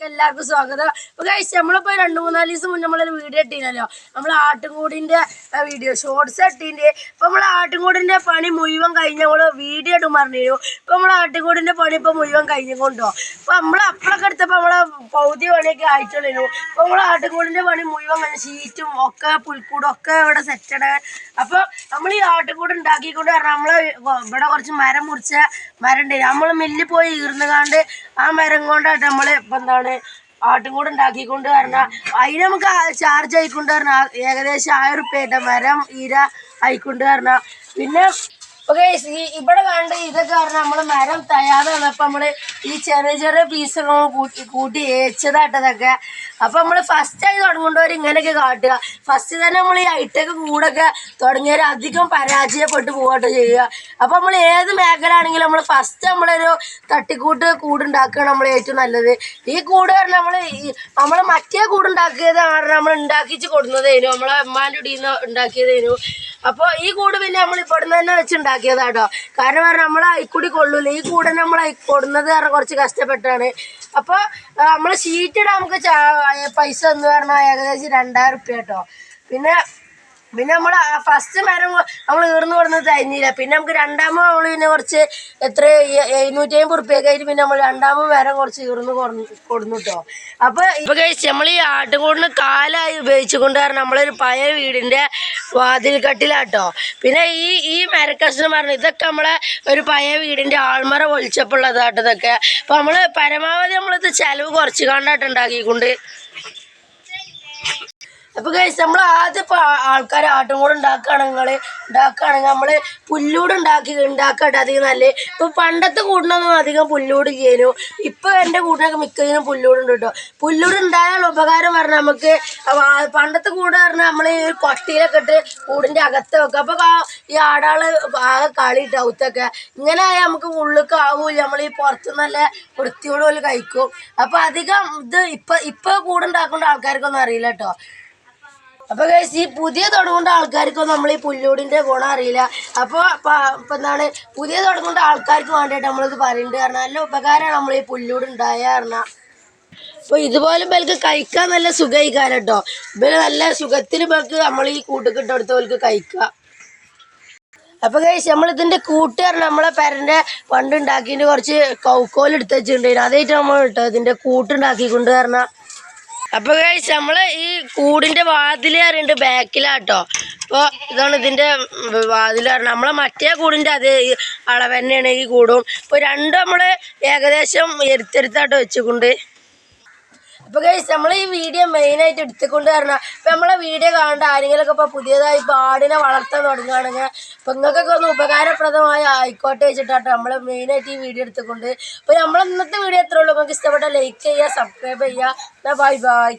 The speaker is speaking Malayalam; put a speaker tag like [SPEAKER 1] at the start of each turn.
[SPEAKER 1] എല്ലാവർക്കും സ്വാഗതം. അപ്പൊ കഴിച്ച് നമ്മളിപ്പോ രണ്ടു മൂന്നാൽ ദിവസം മുന്നേ നമ്മളൊരു വീഡിയോ ഇട്ടീനല്ലോ നമ്മൾ ആട്ടുംകൂടിന്റെ വീഡിയോ ഷോർട്സ് ഇട്ടീന്റെ ഇപ്പൊ നമ്മൾ ആട്ടുംകൂടിന്റെ പണി മുഴുവൻ കഴിഞ്ഞ നമ്മൾ വീഡിയോ ഇടും പറഞ്ഞിരുന്നു ഇപ്പൊ നമ്മൾ ആട്ടുംകൂടിന്റെ പണി ഇപ്പൊ മുഴുവൻ കഴിഞ്ഞുകൊണ്ടോ? അപ്പൊ നമ്മളെ അപ്പളൊക്കെ എടുത്തപ്പോ നമ്മളെ പൗതി പണിയൊക്കെ ആയിട്ടുള്ളൂ. അപ്പൊ നമ്മളെ ആട്ടുംകൂടിന്റെ പണി മുഴുവൻ കഴിഞ്ഞ ഷീറ്റും ഒക്കെ പുൽക്കൂടും ഒക്കെ ഇവിടെ സെറ്റഡ് അപ്പൊ നമ്മൾ ഈ ആട്ടുംകൂട് ഉണ്ടാക്കിക്കൊണ്ട് പറഞ്ഞാൽ നമ്മൾ ഇവിടെ കുറച്ച് മരം മുറിച്ച മരം ഉണ്ട് നമ്മൾ മില്ലിൽ പോയി ഈർന്നുകാണ്ട് ആ മരം കൊണ്ടായിട്ട് നമ്മൾ ഇപ്പൊ എന്താണ് ആട്ടും കൂടെ ഉണ്ടാക്കിക്കൊണ്ട് പറഞ്ഞാൽ അതിന് നമുക്ക് ചാർജ് ആയിക്കൊണ്ട് പറഞ്ഞാൽ ഏകദേശം ആയിരം റുപ്യ മരം ഈര ആയിക്കൊണ്ട് പറഞ്ഞാൽ പിന്നെ ഓക്കെ ഇവിടെ കണ്ട് ഇതൊക്കെ പറഞ്ഞാൽ നമ്മൾ മരം തയ്യാതെ നമ്മൾ ഈ ചെറിയ ചെറിയ പീസുകളും കൂട്ടി കൂട്ടി ഏച്ചതായിട്ടതൊക്കെ അപ്പം നമ്മൾ ഫസ്റ്റ് ആയി തുടങ്ങുന്നവർ ഇങ്ങനെയൊക്കെ കാട്ടുക. ഫസ്റ്റ് തന്നെ നമ്മൾ ഈ ഹൈടെക് കൂടൊക്കെ തുടങ്ങിയവർ അധികം പരാജയപ്പെട്ടു പോകട്ടെ ചെയ്യുക. അപ്പം നമ്മൾ ഏത് മേഖല ആണെങ്കിലും നമ്മൾ ഫസ്റ്റ് നമ്മളൊരു തട്ടിക്കൂട്ട് കൂടുണ്ടാക്കുകയാണ് നമ്മൾ ഏറ്റവും നല്ലത്. ഈ കൂട് പറഞ്ഞാൽ നമ്മൾ നമ്മൾ മറ്റേ കൂടുണ്ടാക്കിയത് നമ്മൾ ഉണ്ടാക്കിച്ച് കൊടുക്കുന്നതേനു നമ്മളെ അമ്മാന്റെ ഇടിയിൽ നിന്ന് അപ്പോൾ ഈ കൂട് പിന്നെ നമ്മൾ ഇവിടുന്ന് തന്നെ വെച്ചുണ്ടാക്കിയതാട്ടോ. കാരണം പറഞ്ഞാൽ നമ്മൾ അയിക്കൂടി കൊള്ളൂല. ഈ കൂടെ നമ്മൾ കൊടുന്നത് കാരണം കുറച്ച് കഷ്ടപ്പെട്ടാണ്. അപ്പോൾ നമ്മൾ ഷീറ്റ് ഇടാൻ നമുക്ക് പൈസ എന്ന് പറഞ്ഞാൽ ഏകദേശം രണ്ടായിരം റുപ്യ കേട്ടോ. പിന്നെ പിന്നെ നമ്മൾ ഫസ്റ്റ് മരം നമ്മൾ ഈർന്നു കൊടുന്നത് തന്നില്ല പിന്നെ നമുക്ക് രണ്ടാമത് നമ്മൾ പിന്നെ കുറച്ച് എത്ര എഴുന്നൂറ്റി അമ്പത് റുപ്യൊക്കെ ആയിട്ട് പിന്നെ നമ്മൾ രണ്ടാമത് മരം കുറച്ച് ഈർന്ന് കൊടുന്നു കേട്ടോ അപ്പൊ ഇപ്പൊ കഴിച്ച് നമ്മൾ ഈ ആട്ടുകൂടിന് കാലായി ഉപയോഗിച്ചുകൊണ്ട് കാരണം നമ്മളൊരു പഴയ വീടിന്റെ വാതിൽക്കട്ടിലാട്ടോ. പിന്നെ ഈ ഈ മരക്കഷ്ണം പറഞ്ഞു ഇതൊക്കെ നമ്മളെ ഒരു പഴയ വീടിന്റെ ആൾമറ പൊളിച്ചപ്പോഴുള്ളതാട്ടോ ഇതൊക്കെ. അപ്പൊ നമ്മൾ പരമാവധി നമ്മളിത് ചെലവ് കുറച്ച് കണ്ടായിട്ട് അപ്പൊ കഴിച്ച് നമ്മൾ ആദ്യം ഇപ്പൊ ആൾക്കാർ ആട്ടും കൂടെ ഉണ്ടാക്കുകയാണെങ്കിൽ ഉണ്ടാക്കുകയാണെങ്കിൽ നമ്മൾ പുല്ലൂട് ഉണ്ടാക്കി ഉണ്ടാക്കട്ടെ അധികം നല്ല ഇപ്പൊ പണ്ടത്തെ കൂടിനൊന്നും അധികം പുല്ലൂട് ചെയ്യുന്നു ഇപ്പൊ എന്റെ കൂടിനൊക്കെ മിക്കതിനും പുല്ലൂടുണ്ട് കേട്ടോ. പുല്ലൂട് ഉണ്ടായാൽ ഉപകാരം പറഞ്ഞാൽ നമുക്ക് പണ്ടത്തെ കൂട് പറഞ്ഞാൽ നമ്മൾ ഈ കൊട്ടിയിലൊക്കെ ഇട്ട് കൂടിന്റെ അകത്ത് വെക്കുക അപ്പൊ ഈ ആടാൾ ആകെ കളി ഡൗത്തൊക്കെ ഇങ്ങനെ ആയാൽ നമുക്ക് ഉള്ളിലേക്ക് ആവൂല നമ്മൾ ഈ പുറത്ത് നല്ല വൃത്തിയോട് പോലെ കഴിക്കും. അപ്പൊ അധികം ഇത് ഇപ്പൊ ഇപ്പൊ കൂടുണ്ടാക്കേണ്ട ആൾക്കാർക്കൊന്നും അറിയില്ല കേട്ടോ. അപ്പൊ ഗൈസ് ഈ പുതിയ തുടങ്ങുന്ന ആൾക്കാർക്കും നമ്മൾ ഈ പുല്ലൂടിന്റെ ഗുണം അറിയില്ല. ഇപ്പൊ എന്താണ്? പുതിയ തുടങ്ങുന്ന ആൾക്കാർക്ക് വേണ്ടിയിട്ട് നമ്മളിത് പറയുന്നുണ്ട് കാരണം നല്ല ഉപകാരമാണ് നമ്മൾ ഈ പുല്ലൂട് ഉണ്ടായ കാരണം അപ്പൊ ഇതുപോലെ ഇവർക്ക് കഴിക്കാൻ നല്ല സുഖമായിക്കാൻ കേട്ടോ. ഇവർ നല്ല സുഖത്തിൽ ഇവർക്ക് നമ്മൾ ഈ കൂട്ടുകിട്ടെടുത്തവർക്ക് കഴിക്കാം അപ്പൊ കഴിച്ച് നമ്മൾ ഇതിന്റെ കൂട്ട് പറഞ്ഞാൽ നമ്മളെ പണ്ട് ഉണ്ടാക്കിയിട്ട് കുറച്ച് കൗക്കോൽ എടുത്ത് വെച്ചിട്ടുണ്ടായിരുന്നു. അതായിട്ട് നമ്മൾ കേട്ടോ ഇതിന്റെ കൂട്ടുണ്ടാക്കിക്കൊണ്ട് പറഞ്ഞാൽ അപ്പൊ കഴിച്ച് നമ്മൾ ഈ കൂടിന്റെ വാതിൽ അറിയണ്ട് ബാക്കിലാട്ടോ. അപ്പൊ ഇതാണ് ഇതിന്റെ പറഞ്ഞ നമ്മളെ മറ്റേ കൂടിന്റെ അതേ അളവ് ഈ കൂടും. ഇപ്പൊ രണ്ടും നമ്മൾ ഏകദേശം എടുത്തെടുത്താട്ടോ വെച്ചുകൊണ്ട് അപ്പൊ കഴിച്ച് നമ്മൾ ഈ വീഡിയോ മെയിനായിട്ട് എടുത്തുകൊണ്ട് പറഞ്ഞാൽ ഇപ്പൊ നമ്മളെ വീഡിയോ കാണേണ്ട ആരെങ്കിലുമൊക്കെ ഇപ്പൊ പുതിയതായി പാടിനെ വളർത്താൻ തുടങ്ങുകയാണെങ്കിൽ അപ്പൊ നിങ്ങൾക്കൊക്കെ ഒന്ന് ഉപകാരപ്രദമായി ആയിക്കോട്ടെ വെച്ചിട്ടാട്ടോ നമ്മൾ മെയിനായിട്ട് ഈ വീഡിയോ എടുത്തുകൊണ്ട്. അപ്പോൾ നമ്മൾ ഇന്നത്തെ വീഡിയോ എത്ര ഉള്ളൂ. നിങ്ങൾക്ക് ഇഷ്ടപ്പെട്ട ലൈക്ക് ചെയ്യുക സബ്സ്ക്രൈബ് ചെയ്യുക. Bye bye